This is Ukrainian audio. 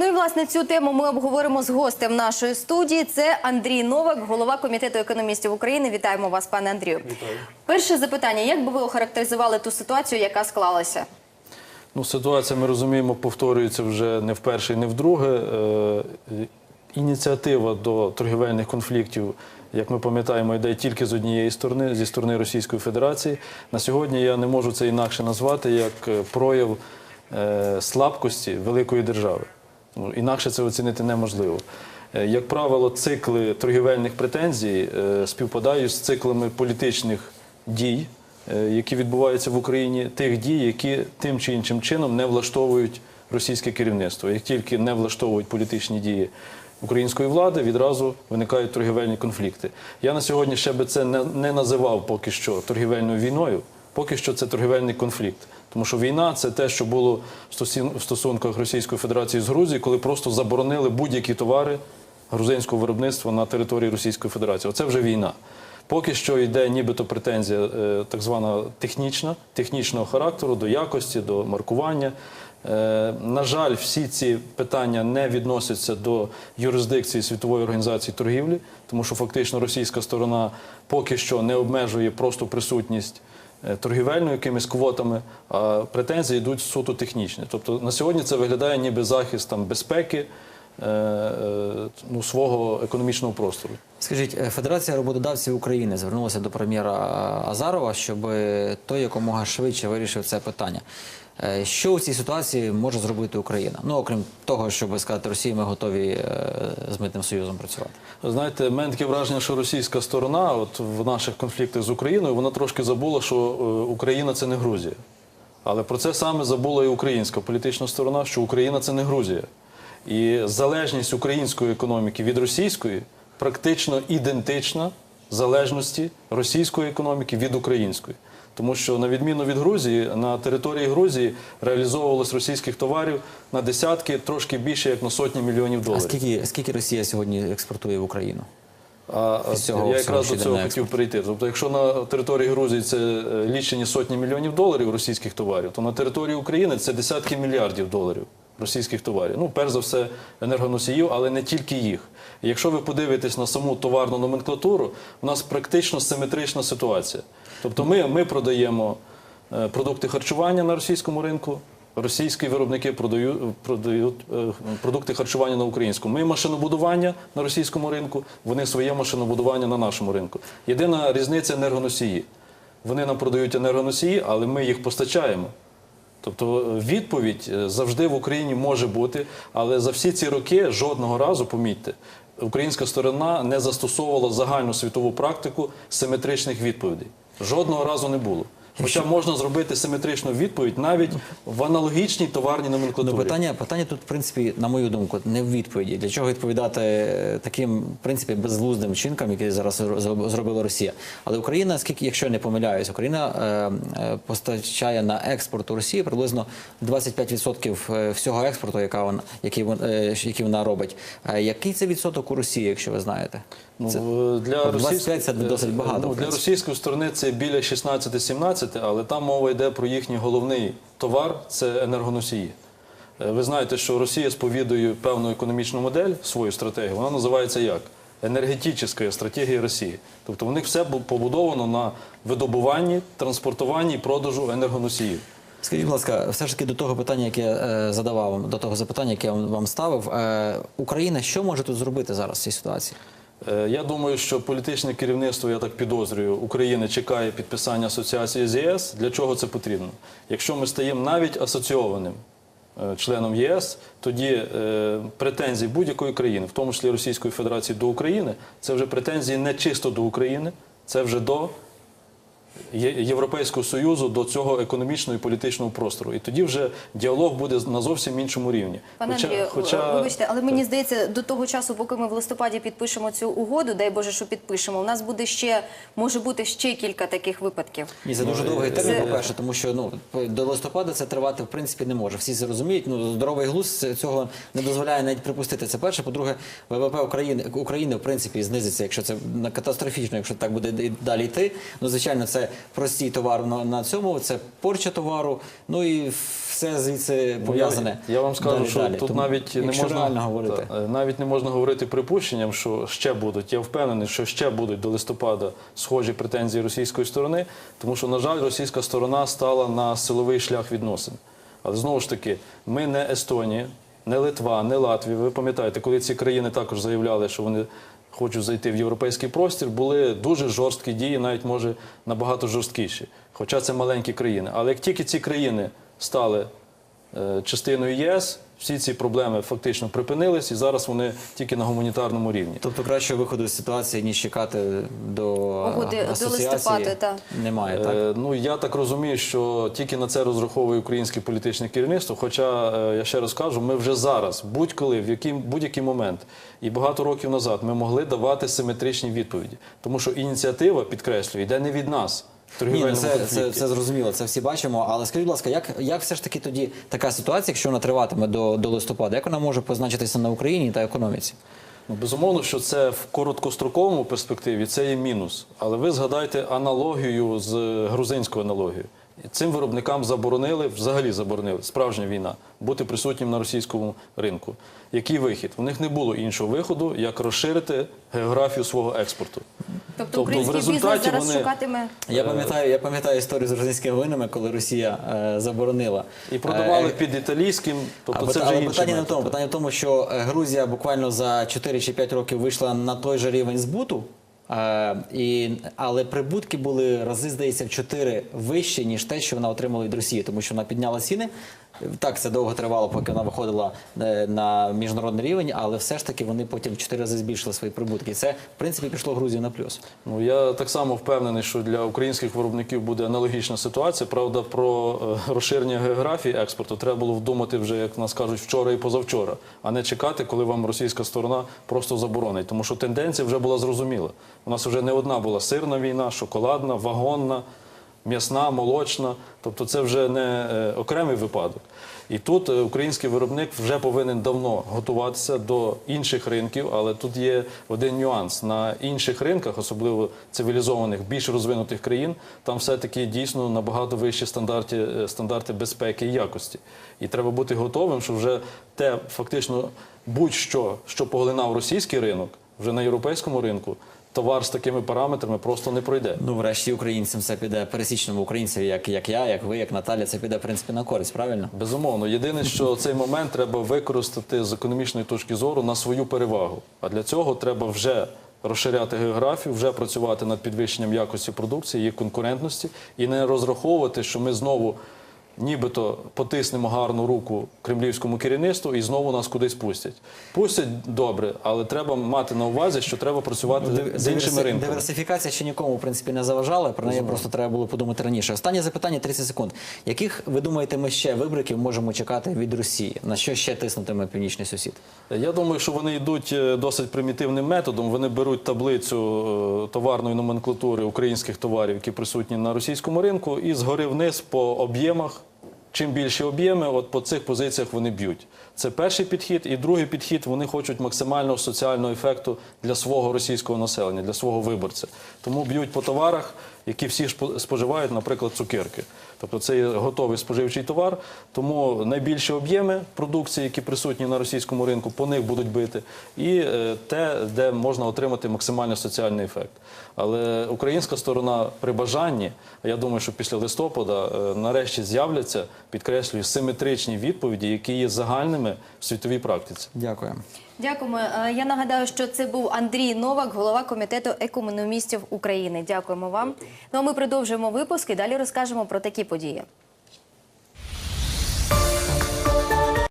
Ну і власне цю тему ми обговоримо з гостем нашої студії. Це Андрій Новак, голова комітету економістів України. Вітаємо вас, пане Андрію. Вітаю. Перше запитання: як би ви охарактеризували ту ситуацію, яка склалася? Ну, ситуація, ми розуміємо, повторюється вже не вперше і не вдруге. Е, Ініціатива до торгівельних конфліктів, як ми пам'ятаємо, йде тільки з однієї сторони, зі сторони Російської Федерації. На сьогодні я не можу це інакше назвати як е, прояв е, слабкості великої держави. Ну, інакше це оцінити неможливо. Е, Як правило, цикли торгівельних претензій е, співпадають з циклами політичних дій, е, які відбуваються в Україні, тих дій, які тим чи іншим чином не влаштовують російське керівництво. Як тільки не влаштовують політичні дії української влади, відразу виникають торгівельні конфлікти. Я на сьогодні ще би це не, не називав поки що торгівельною війною. Поки що це торгівельний конфлікт, тому що війна це те, що було в стосунках Російської Федерації з Грузією, коли просто заборонили будь-які товари грузинського виробництва на території Російської Федерації. Оце вже війна. Поки що йде нібито претензія е, так звана технічна, технічного характеру до якості, до маркування. Е, На жаль, всі ці питання не відносяться до юрисдикції Світової організації торгівлі, тому що фактично російська сторона поки що не обмежує просто присутність е, торгівельну якимись квотами, а претензії йдуть суто технічні. Тобто на сьогодні це виглядає ніби захист там, безпеки е, е, ну, свого економічного простору. Скажіть, Федерація роботодавців України звернулася до прем'єра Азарова, щоб той якомога швидше вирішив це питання. Е, Що у цій ситуації може зробити Україна? Ну окрім того, щоб сказати Росії, ми готові е, з митним союзом працювати. Знаєте, мене таке враження, що російська сторона, от в наших конфліктах з Україною, вона трошки забула, що е, Україна це не Грузія. Але про це саме забула і українська політична сторона, що Україна це не Грузія. І залежність української економіки від російської практично ідентична залежності російської економіки від української. Тому що на відміну від Грузії, на території Грузії реалізовувалось російських товарів на десятки, трошки більше як на сотні мільйонів А доларів. скільки, скільки Росія сьогодні експортує в Україну? А цього я якраз до цього хотів перейти. Тобто, якщо на території Грузії це е, лічені сотні мільйонів доларів російських товарів, то на території України це десятки мільярдів доларів російських товарів. Ну, перш за все, енергоносіїв, але не тільки їх. Якщо ви подивитесь на саму товарну номенклатуру, у нас практично симетрична ситуація. Тобто, ми, ми продаємо е, продукти харчування на російському ринку. Російські виробники продають, продають е, продукти харчування на українському. Ми машинобудування на російському ринку, вони своє машинобудування на нашому ринку. Єдина різниця енергоносії. Вони нам продають енергоносії, але ми їх постачаємо. Тобто е, відповідь е, завжди в Україні може бути, але за всі ці роки жодного разу, помітьте, українська сторона не застосовувала загальну світову практику симетричних відповідей. Жодного разу не було. Хоча можна зробити симетричну відповідь навіть в аналогічній товарній номенклатурі. Ну, питання, питання тут, в принципі, на мою думку, не в відповіді. Для чого відповідати е, таким, в принципі, безглуздим вчинкам, які зараз зробила Росія. Але Україна, скільки, якщо я не помиляюсь, Україна е, е, постачає на експорт у Росії приблизно 25% е, всього експорту, яка вона, який, е, який вона робить. Е, який це відсоток у Росії, якщо ви знаєте? Ну, Це- е, для, 25 це досить багато, Ну, для російської сторони це біля 16-17, але там мова йде про їхній головний товар це енергоносії. Е, Ви знаєте, що Росія сповідує певну економічну модель, свою стратегію. Вона називається як? Енергетична стратегія Росії. Тобто у них все побудовано на видобуванні, транспортуванні і продажу енергоносіїв. Скажіть, будь ласка, все ж таки до того питання, яке е, задавав вам, до того запитання, яке я вам вам ставив. Е, Україна що може тут зробити зараз в цій ситуації? Е, Я думаю, що політичне керівництво, я так підозрюю, України чекає підписання асоціації з ЄС. Для чого це потрібно? Якщо ми стаємо навіть асоційованим е, членом ЄС, тоді е, претензії будь-якої країни, в тому числі Російської Федерації до України, це вже претензії не чисто до України, це вже до Європейського союзу до цього економічного і політичного простору, і тоді вже діалог буде на зовсім іншому рівні. Пане Андрію, вибачте, але мені здається, до того часу, поки ми в листопаді підпишемо цю угоду, дай Боже, що підпишемо, у нас буде ще може бути ще кілька таких випадків. Ні, це дуже довгий це- термін, по-перше, тому що ну до листопада це тривати в принципі не може. Всі це розуміють. Ну здоровий глузд цього не дозволяє навіть припустити. Це перше. По-друге, ВВП України України в принципі знизиться, якщо це на- катастрофічно, якщо так буде і далі йти. Ну звичайно, це це простій товар на, на цьому, це порча товару. Ну і все звідси пов'язане. Я, я вам скажу, далі, що далі. тут Тому, навіть не можна говорити. Та, навіть не можна говорити припущенням, що ще будуть. Я впевнений, що ще будуть до листопада схожі претензії російської сторони, тому що, на жаль, російська сторона стала на силовий шлях відносин. Але знову ж таки, ми не Естонія, не Литва, не Латвія. Ви пам'ятаєте, коли ці країни також заявляли, що вони хочуть зайти в європейський простір, були дуже жорсткі дії, навіть може набагато жорсткіші. Хоча це маленькі країни. Але як тільки ці країни стали частиною ЄС, всі ці проблеми фактично припинились, і зараз вони тільки на гуманітарному рівні. Тобто кращого виходу з ситуації, ніж чекати до Угоди до асоціації, листопаду, так. немає, так? Е, Ну я так розумію, що тільки на це розраховує українське політичне керівництво. Хоча е, я ще раз кажу, ми вже зараз, будь-коли, в який будь-який момент і багато років назад ми могли давати симетричні відповіді, тому що ініціатива підкреслюю, йде не від нас. Ні, ну це, це, це зрозуміло, це всі бачимо. Але скажіть, будь ласка, як, як все ж таки тоді така ситуація, якщо вона триватиме до, до листопада, як вона може позначитися на Україні та економіці? Ну, безумовно, що це в короткостроковому перспективі це є мінус. Але ви згадайте аналогію з грузинською аналогією. Цим виробникам заборонили, взагалі заборонили, справжня війна, бути присутнім на російському ринку. Який вихід? У них не було іншого виходу, як розширити географію свого експорту. Тобто, Тобто в український бізнес результаті зараз вони- шукатиме. Я пам'ятаю, я пам'ятаю історію з грузинськими винами, коли Росія е, заборонила. І продавали Е, під італійським, тобто а, це вже але інший питання не в метод. тому. Питання в тому, що е, Грузія буквально за 4 чи 5 років вийшла на той же рівень збуту. Е, і, але прибутки були рази, здається, в 4 вищі, ніж те, що вона отримала від Росії, тому що вона підняла ціни. Так, це довго тривало, поки вона виходила е, на міжнародний рівень, але все ж таки вони потім 4 рази збільшили свої прибутки. Це, в принципі, пішло Грузію на плюс. Ну я так само впевнений, що для українських виробників буде аналогічна ситуація. Правда, про е, розширення географії експорту треба було вдумати вже, як нас кажуть, вчора і позавчора, а не чекати, коли вам російська сторона просто заборонить. Тому що тенденція вже була зрозуміла. У нас вже не одна була сирна війна, шоколадна, вагонна. М'ясна, молочна, тобто це вже не е, окремий випадок. І тут е, український виробник вже повинен давно готуватися до інших ринків, але тут є один нюанс. На інших ринках, особливо цивілізованих, більш розвинутих країн, там все-таки дійсно набагато вищі стандарти, е, стандарти безпеки і якості. І треба бути готовим, що вже те фактично будь-що, що поглинав російський ринок, вже на європейському ринку, товар з такими параметрами просто не пройде. Ну, врешті українцям це піде пересічному українцю, як, як я, як ви, як Наталя, це піде в принципі на користь, правильно? Безумовно, єдине, що цей момент треба використати з економічної точки зору на свою перевагу. А для цього треба вже розширяти географію, вже працювати над підвищенням якості продукції, її конкурентності, і не розраховувати, що ми знову. Нібито потиснемо гарну руку кремлівському керівництву і знову нас кудись пустять. Пустять добре, але треба мати на увазі, що треба працювати з іншими ринками. Диверсифікація ще нікому в принципі не заважала. Про неї просто треба було подумати раніше. Останнє запитання 30 секунд. Яких ви думаєте, ми ще вибриків можемо чекати від Росії? На що ще тиснутиме північний сусід? Я думаю, що вони йдуть е, досить примітивним методом. Вони беруть таблицю е, товарної номенклатури українських товарів, які присутні на російському ринку, і згори вниз по об'ємах. Чим більші об'єми, от по цих позиціях вони б'ють. Це перший підхід. І другий підхід вони хочуть максимального соціального ефекту для свого російського населення, для свого виборця. Тому б'ють по товарах, які всі споживають, наприклад, цукерки. Тобто це є готовий споживчий товар. Тому найбільші об'єми продукції, які присутні на російському ринку, по них будуть бити. І е, те, де можна отримати максимально соціальний ефект. Але українська сторона при бажанні, я думаю, що після листопада е, нарешті з'являться, підкреслюю, симетричні відповіді, які є загальними в світовій практиці. Дякую. Дякуємо. Е, Я нагадаю, що це був Андрій Новак, голова комітету економістів України. Дякуємо вам. Ну а ми продовжуємо випуск і далі розкажемо про такі події.